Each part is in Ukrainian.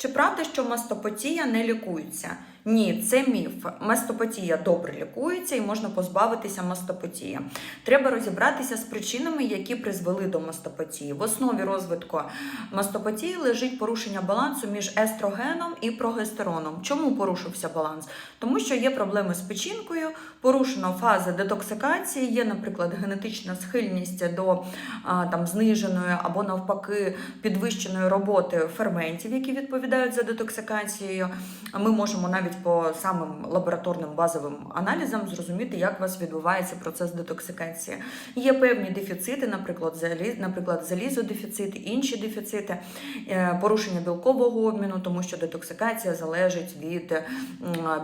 Чи правда, що мастопатія не лікується? Ні, це міф. Мастопатія добре лікується і можна позбавитися мастопатії. Треба розібратися з причинами, які призвели до мастопатії. В основі розвитку мастопатії лежить порушення балансу між естрогеном і прогестероном. Чому порушився баланс? Тому що є проблеми з печінкою, порушена фаза детоксикації, є, наприклад, генетична схильність до там зниженої або навпаки підвищеної роботи ферментів, які відповідають за детоксикацією. Ми можемо навіть по самим лабораторним базовим аналізам зрозуміти, як у вас відбувається процес детоксикації. Є певні дефіцити, наприклад, заліз, наприклад, залізодефіцит, інші дефіцити, е, порушення білкового обміну, тому що детоксикація залежить від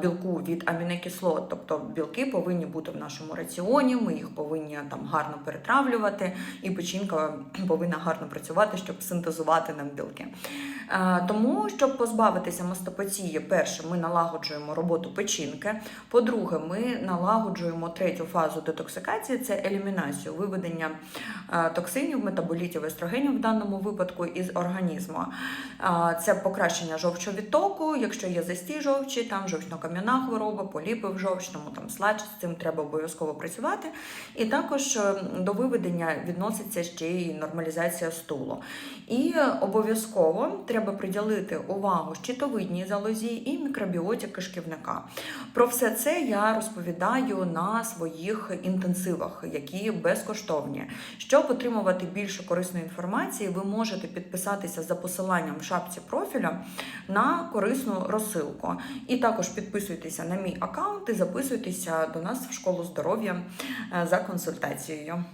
білку від амінокислот. Тобто білки повинні бути в нашому раціоні, ми їх повинні там гарно перетравлювати, і печінка повинна гарно працювати, щоб синтезувати нам білки. Е, Тому, щоб позбавитися мастопатії, перше, ми налагоджуємо роботу печінки. По-друге, ми налагоджуємо третю фазу детоксикації це елімінацію, виведення е, токсинів, метаболітів, естрогенів в даному випадку із організму. Е, Це покращення жовчовідтоку, якщо є застій жовчі, там жовчно-кам'яна хвороба, поліпи в жовчному, там слач, з цим треба обов'язково працювати. І також е, до виведення відноситься ще й нормалізація стулу. І обов'язково треба приділити увагу щитовидній залозі і мікробіоті кишківника. Про все це я розповідаю на своїх інтенсивах, які безкоштовні. Щоб отримувати більше корисної інформації, ви можете підписатися за посиланням в шапці профіля на корисну розсилку. І також підписуйтеся на мій аккаунт і записуйтеся до нас в школу здоров'я е, за консультацією.